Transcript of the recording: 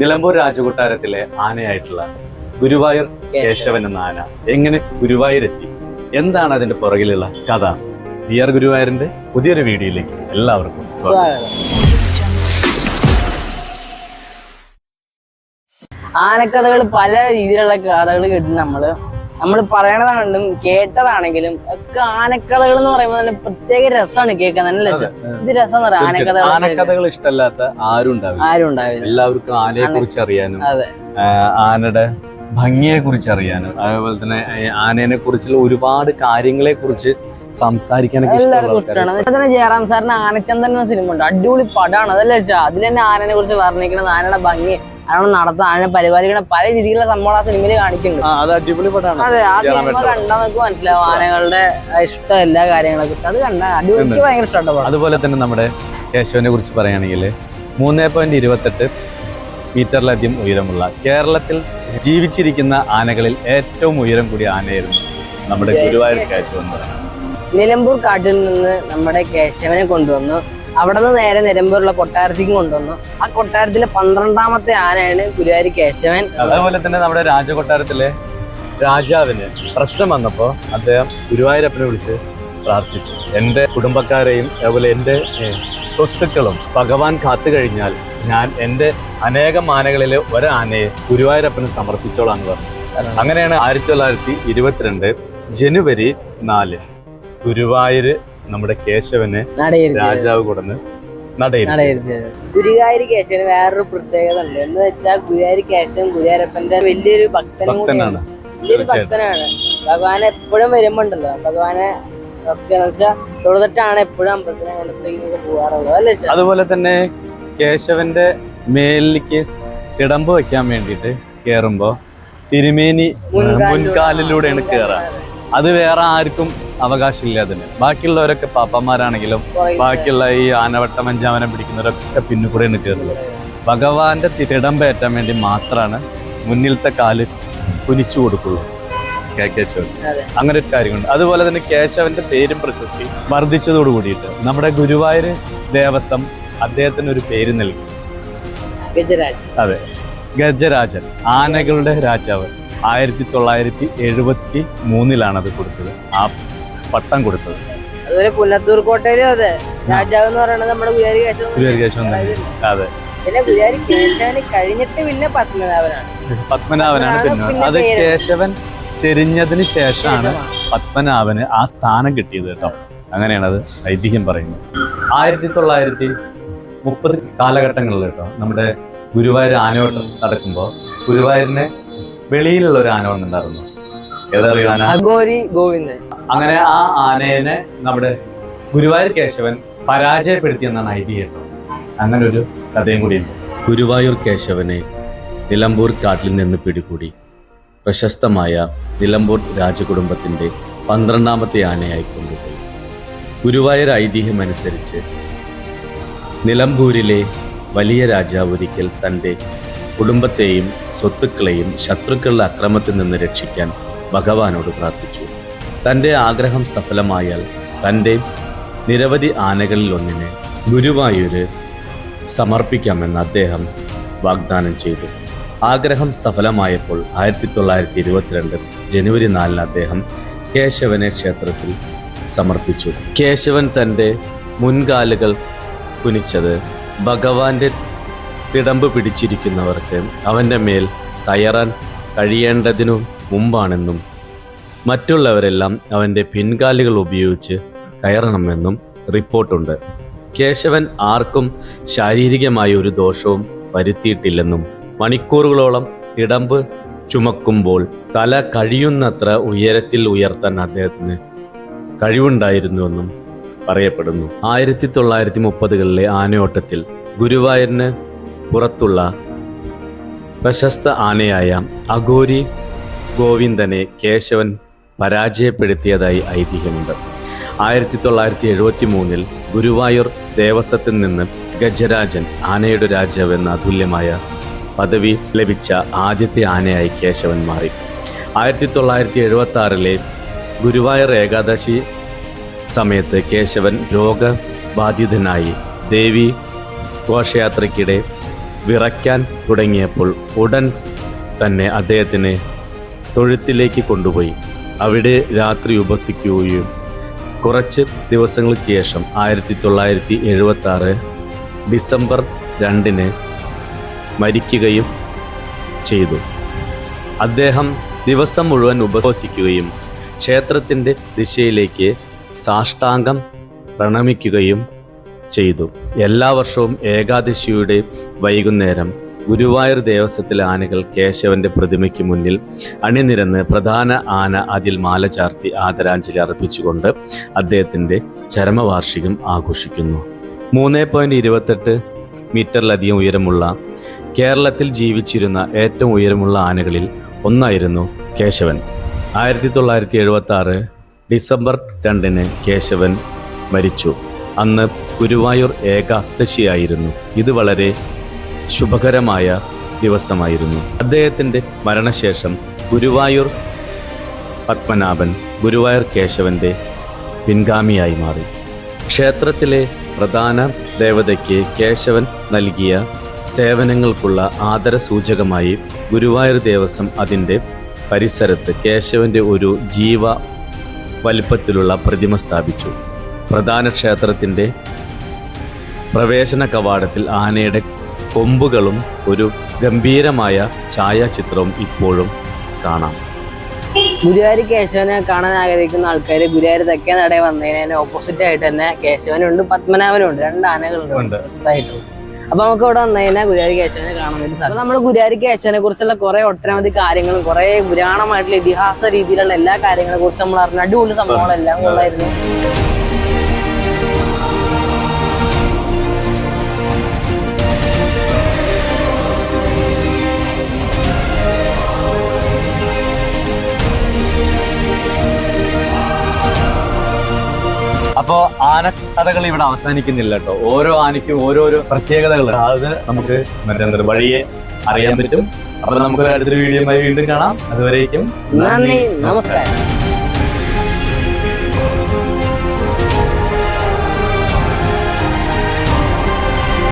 നിലമ്പൂർ രാജകൊട്ടാരത്തിലെ ആനയായിട്ടുള്ള ഗുരുവായൂർ കേശവൻ എന്ന ആന എങ്ങനെ ഗുരുവായൂരെത്തി? എന്താണ് അതിന്റെ പുറകിലുള്ള കഥ? വി ആർ ഗുരുവായൂരിന്റെ പുതിയൊരു വീഡിയോയിലേക്ക് എല്ലാവർക്കും സ്വാഗതം. ആനക്കഥകൾ പല രീതിയിലുള്ള കഥകൾ കേട്ടു നമ്മൾ. നമ്മൾ പറയണതാണെങ്കിലും കേട്ടതാണെങ്കിലും ഒക്കെ ആനക്കഥകൾ എന്ന് പറയുമ്പോൾ തന്നെ പ്രത്യേക രസമാണ് കേൾക്കാൻ നല്ല രസം ഇത് രസം. ആനക്കഥകൾ ആനക്കഥകൾ ഇഷ്ടമല്ലാത്ത ആരും ഉണ്ടാവില്ല. ആരും ഉണ്ടാവില്ല. എല്ലാവർക്കും ആനയെ കുറിച്ച് അറിയാനും ആനയുടെ ഭംഗിയെ കുറിച്ച് അറിയാനും അതേപോലെ തന്നെ ആനേനെ കുറിച്ചുള്ള ഒരുപാട് കാര്യങ്ങളെ കുറിച്ച് സംസാരിക്കാനൊക്കെ എല്ലാവർക്കും ഇഷ്ടമാണ്. അതുപോലെ ജയറാം സാറിന് ആനച്ചന്ദൻ എന്ന സിനിമ ഉണ്ട്. അടിപൊളി പടമാണ് അതല്ലേ വെച്ചാൽ അതിൽ തന്നെ ആനനെ കുറിച്ച് വർണിക്കുന്നത് ആനയുടെ ഭംഗി. ആന നടത്താൻ അതിനെ പരിപാലിക്കുന്ന പല രീതിയിലുള്ള സംഭവം ആ സിനിമയിൽ കാണിക്കുന്നുണ്ട്. അത് ആ സിനിമ. കണ്ടാൽ നമുക്ക് മനസ്സിലാവും. ആനകളുടെ ഇഷ്ടം എല്ലാ കാര്യങ്ങളെ കുറിച്ച്. അത് കണ്ടാൽ ഭയങ്കര ഇഷ്ടപ്പെട്ട അതുപോലെ തന്നെ നമ്മുടെ കേശവനെ കുറിച്ച് പറയുകയാണെങ്കിൽ മൂന്നേ പോയിന്റ് ഇരുപത്തെട്ട് മീറ്ററിലധികം ഉയരമുള്ള കേരളത്തിൽ ജീവിച്ചിരിക്കുന്ന ആനകളിൽ ഏറ്റവും ഉയരം കൂടിയ ആനയായിരുന്നു നമ്മുടെ ഗുരുവായൂർ കേശവൻ നിലമ്പൂർ കാട്ടിൽ നിന്ന് നമ്മുടെ കേശവനെ കൊണ്ടുവന്നു. അവിടെ നിന്ന് നേരെ നിലമ്പൂരുള്ള കൊട്ടാരത്തേക്ക് കൊണ്ടുവന്നു. ആ കൊട്ടാരത്തിലെ പന്ത്രണ്ടാമത്തെ ആനയാണ് ഗുരുവായൂർ കേശവൻ. അതേപോലെ തന്നെ നമ്മുടെ രാജകൊട്ടാരത്തിലെ രാജാവിന് പ്രശ്നം വന്നപ്പോൾ അദ്ദേഹം ഗുരുവായൂരപ്പനെ വിളിച്ച് പ്രാർത്ഥിച്ചു. എന്റെ കുടുംബക്കാരെയും അതുപോലെ എന്റെ സ്വത്തുക്കളും ഭഗവാൻ കാത്തു കഴിഞ്ഞാൽ ഞാൻ എന്റെ അനേകം ആനകളിലെ ഒരാനയെ ഗുരുവായൂരപ്പന് സമർപ്പിച്ചോളാം പറഞ്ഞു. അങ്ങനെയാണ് ആയിരത്തി തൊള്ളായിരത്തി ഇരുപത്തിരണ്ട് ജനുവരി നാല് ഗുരുവായൂര് നമ്മുടെ കേശവനെ രാജാവ് കൊടുന്ന് ഗുരുവായൂർ കേശവന് വേറൊരു പ്രത്യേകത ഉണ്ട് എന്ന് വെച്ചാൽ ഗുരുവായൂർ കേശവൻ ഗുരുവായൂരപ്പന്റെ വലിയൊരു ഭക്തനും കൂടിയാണ് ഭക്തനാണ്. വലിയൊരു. ഭക്തനാണ്. ഭഗവാൻ എപ്പോഴും വരുമ്പോണ്ടല്ലോ. ഭഗവാനെ തൊഴുതിട്ടാണ് എപ്പോഴും അമ്പലത്തിനകത്തേക്ക് പോകാറുള്ളത്. അല്ലേ അതുപോലെ തന്നെ കേശവന്റെ മേലിലേക്ക് കിടമ്പ് വെക്കാൻ വേണ്ടിയിട്ട് കേറുമ്പോ തിരുമേനി മുൻകാലിലൂടെ- മുൻകാലിലൂടെയാണ് കയറുക അത് വേറെ ആർക്കും അവകാശമില്ല അതിന്. ബാക്കിയുള്ളവരൊക്കെ പാപ്പന്മാരാണെങ്കിലും ബാക്കിയുള്ള ഈ ആനവട്ടം അഞ്ചാമനം പിടിക്കുന്നവരൊക്കെ പിന്നുകൂടെയാണ് കയറുന്നത് ഭഗവാന്റെ തിടമ്പേറ്റാൻ വേണ്ടി മാത്രമാണ് മുന്നിലത്തെ കാൽ കുനിച്ചു കൊടുക്കുള്ളൂ കെ കേശവൻ. അങ്ങനെ ഒരു കാര്യമുണ്ട്. അതുപോലെ തന്നെ കേശവന്റെ പേരും പ്രശസ്തി വർദ്ധിച്ചതോട് കൂടിയിട്ട് നമ്മുടെ ഗുരുവായൂർ ദേവസ്വം അദ്ദേഹത്തിന് ഒരു പേര് നൽകി. അതെ. ഗജരാജൻ ആനകളുടെ രാജാവ്. ആയിരത്തി തൊള്ളായിരത്തി എഴുപത്തി മൂന്നിലാണ് അത് കൊടുത്തത്. ആ പട്ടം കൊടുത്തത്. അതുപോലെ പുന്നത്തൂർ കോട്ടയിലും അതെ. രാജാവ് എന്ന് പറയുന്നത് നമ്മുടെ കേശവൻ കേശവൻ തന്നെ. അതെ. പിന്നെ ഗുരുവാരി കേശവന് കഴിഞ്ഞിട്ട് പിന്നെ പത്മനാഭനാണ്. പത്മനാഭനാണ് പിന്നെ അത് കേശവൻ ചെരിഞ്ഞതിന് ശേഷമാണ്. പത്മനാഭന് ആ സ്ഥാനം കിട്ടിയത് കേട്ടോ. അങ്ങനെയാണ് അത് ഐതിഹ്യം പറയുന്നത്. ആയിരത്തി തൊള്ളായിരത്തി മുപ്പത് കാലഘട്ടങ്ങളിൽ കേട്ടോ നമ്മുടെ ഗുരുവായൂർ ആനയോട്ടം നടക്കുമ്പോൾ ഗുരുവായൂരിന് വെളിയിലുള്ള ഒരു ആന വന്നിട്ടുണ്ടായിരുന്നു. ഏതറിയോ ആന? ഗോവിന്ദൻ. അങ്ങനെ ആ ആനയെ നമ്മുടെ ഗുരുവായൂർ കേശവൻ പരാജയപ്പെടുത്തി പരാജയപ്പെടുത്തിയെന്നാണ് ഐതിഹ്യം കേട്ടോ അങ്ങനെ ഒരു കഥയും കൂടിയുണ്ട് ഗുരുവായൂർ കേശവനെ നിലമ്പൂർ കാട്ടിൽ നിന്ന് പിടികൂടി. പ്രശസ്തമായ നിലമ്പൂർ രാജകുടുംബത്തിന്റെ പന്ത്രണ്ടാമത്തെ ആനയായി കൊണ്ടുപോയി. ഗുരുവായൂർ ഐതിഹ്യമനുസരിച്ച് നിലമ്പൂരിലെ വലിയ രാജാവ് ഒരിക്കൽ തന്റെ കുടുംബത്തെയും സ്വത്തുക്കളെയും ശത്രുക്കളുടെ അക്രമത്തിൽ നിന്ന് രക്ഷിക്കാൻ ഭഗവാനോട് പ്രാർത്ഥിച്ചു. തന്റെ ആഗ്രഹം സഫലമായാൽ തന്റെ നിരവധി ആനകളിൽ ഒന്നിനെ ഗുരുവായൂര് സമർപ്പിക്കാമെന്ന് അദ്ദേഹം വാഗ്ദാനം ചെയ്തു. ആഗ്രഹം സഫലമായപ്പോൾ ആയിരത്തി തൊള്ളായിരത്തി ഇരുപത്തിരണ്ട് ജനുവരി നാലിന് അദ്ദേഹം കേശവനെ ക്ഷേത്രത്തിൽ സമർപ്പിച്ചു. കേശവൻ തന്റെ മുൻകാലുകൾ കുനിച്ചത് ഭഗവാന്റെ തിടമ്പ് പിടിച്ചിരിക്കുന്നവർക്ക് അവന്റെ മേൽ കയറാൻ കഴിയേണ്ടതിനു മുമ്പാണെന്നും മറ്റുള്ളവരെല്ലാം അവന്റെ പിൻകാലുകൾ ഉപയോഗിച്ച് കയറണമെന്നും റിപ്പോർട്ടുണ്ട്. കേശവൻ ആർക്കും ശാരീരികമായ ഒരു ദോഷവും വരുത്തിയിട്ടില്ലെന്നും മണിക്കൂറുകളോളം തിടമ്പ് ചുമക്കുമ്പോൾ തല കഴിയുന്നത്ര ഉയരത്തിൽ ഉയർത്താൻ അദ്ദേഹത്തിന് കഴിവുണ്ടായിരുന്നുവെന്നും പറയപ്പെടുന്നു. ആയിരത്തി തൊള്ളായിരത്തി മുപ്പതുകളിലെ ആനയോട്ടത്തിൽ ഗുരുവായൂരിന് പുറത്തുള്ള പ്രശസ്ത ആനയായ അഘോരി ഗോവിന്ദനെ കേശവൻ പരാജയപ്പെടുത്തിയതായി ഐതിഹ്യമുണ്ട്. ആയിരത്തി തൊള്ളായിരത്തി എഴുപത്തി മൂന്നിൽ ഗുരുവായൂർ ദേവസ്വത്തിൽ നിന്ന് ഗജരാജൻ ആനയുടെ രാജാവ് എന്ന അതുല്യമായ പദവി ലഭിച്ച ആദ്യത്തെ ആനയായി കേശവൻ മാറി. ആയിരത്തി തൊള്ളായിരത്തി എഴുപത്തി ആറിലെ ഗുരുവായൂർ ഏകാദശി സമയത്ത് കേശവൻ രോഗബാധിതനായി ദേവി ഘോഷയാത്രയ്ക്കിടെ വിറയ്ക്കാൻ തുടങ്ങിയപ്പോൾ ഉടൻ തന്നെ അദ്ദേഹത്തിനെ തൊഴുത്തിലേക്ക് കൊണ്ടുപോയി. അവിടെ രാത്രി ഉപസിക്കുകയും കുറച്ച് ദിവസങ്ങൾക്ക് ശേഷം ആയിരത്തി തൊള്ളായിരത്തി എഴുപത്തി ആറ് ഡിസംബർ രണ്ടിന് മരിക്കുകയും ചെയ്തു. അദ്ദേഹം ദിവസം മുഴുവൻ ഉപവസിക്കുകയും ക്ഷേത്രത്തിന്റെ ദിശയിലേക്ക് സാഷ്ടാംഗം പ്രണമിക്കുകയും ചെയ്തു. എല്ലാ വർഷവും ഏകാദശിയുടെ വൈകുന്നേരം ഗുരുവായൂർ ദേവസ്വത്തിലെ ആനകൾ കേശവന്റെ പ്രതിമയ്ക്ക് മുന്നിൽ അണിനിരന്ന് പ്രധാന ആന അതിൽ മാല ചാർത്തി ആദരാഞ്ജലി അർപ്പിച്ചുകൊണ്ട് അദ്ദേഹത്തിന്റെ ചരമവാർഷികം ആഘോഷിക്കുന്നു. മൂന്ന് പോയിന്റ് ഇരുപത്തെട്ട് മീറ്ററിലധികം ഉയരമുള്ള കേരളത്തിൽ ജീവിച്ചിരുന്ന ഏറ്റവും ഉയരമുള്ള ആനകളിൽ ഒന്നായിരുന്നു കേശവൻ. ആയിരത്തി തൊള്ളായിരത്തി എഴുപത്തി ആറ് ഡിസംബർ രണ്ടിന് കേശവൻ മരിച്ചു. അന്ന് ഗുരുവായൂർ ഏകാദശിയായിരുന്നു. ഇത് വളരെ ശുഭകരമായ ദിവസമായിരുന്നു. അദ്ദേഹത്തിന്റെ മരണശേഷം ഗുരുവായൂർ പത്മനാഭൻ ഗുരുവായൂർ കേശവന്റെ പിൻഗാമിയായി മാറി. ക്ഷേത്രത്തിലെ പ്രധാന ദേവതയ്ക്ക് കേശവൻ നൽകിയ സേവനങ്ങൾക്കുള്ള ആദരസൂചകമായി ഗുരുവായൂർ ദേവസ്വം അതിന്റെ പരിസരത്ത് കേശവന്റെ ഒരു ജീവ വലിപ്പത്തിലുള്ള പ്രതിമ സ്ഥാപിച്ചു. പ്രധാന ക്ഷേത്രത്തിന്റെ പ്രവേശന കവാടത്തിൽ ആനയുടെ കൊമ്പുകളും ഒരു ഗംഭീരമായ ഛായാചിത്രവും ഇപ്പോഴും കാണാം. ഗുരുവായൂർ കേശവനെ കാണാൻ ആഗ്രഹിക്കുന്ന ആൾക്കാർ ഗുരുവായൂർ തെക്കേ നട വന്നതിന് ഓപ്പോസിറ്റ് ആയിട്ട് തന്നെ കേശവനുണ്ട് പത്മനാഭനുണ്ട് രണ്ട് ആനകളുണ്ട്. പ്രശസ്തമായിട്ടുള്ളത് അപ്പൊ നമുക്ക് ഇവിടെ വന്നു കഴിഞ്ഞാൽ ഗുരുവായൂർ കേശവനെ കാണാൻ വേണ്ടി സാധിക്കും. നമ്മൾ ഗുരുവായൂർ കേശവനെ കുറിച്ചുള്ള കുറെ ഒട്ടനവധി കാര്യങ്ങളും കുറെ പുരാണമായിട്ടുള്ള ഇതിഹാസ രീതിയിലുള്ള എല്ലാ കാര്യങ്ങളെ കുറിച്ച് നമ്മൾ അറിഞ്ഞ. അടിപൊളി സംഭവങ്ങളെല്ലാം കൊള്ളായിരുന്നു ആനക്കഥകൾ ഇവിടെ അവസാനിക്കുന്നില്ല കേട്ടോ. ഓരോ ആനയ്ക്കും ഓരോരോ പ്രത്യേകതകൾ അത് നമുക്ക് മറ്റേ വഴിയെ അറിയാൻ പറ്റും. അപ്പൊ നമുക്ക് അടുത്തൊരു വീഡിയോ വീണ്ടും കാണാം. അതുവരേക്കും നന്ദി നമസ്കാരം.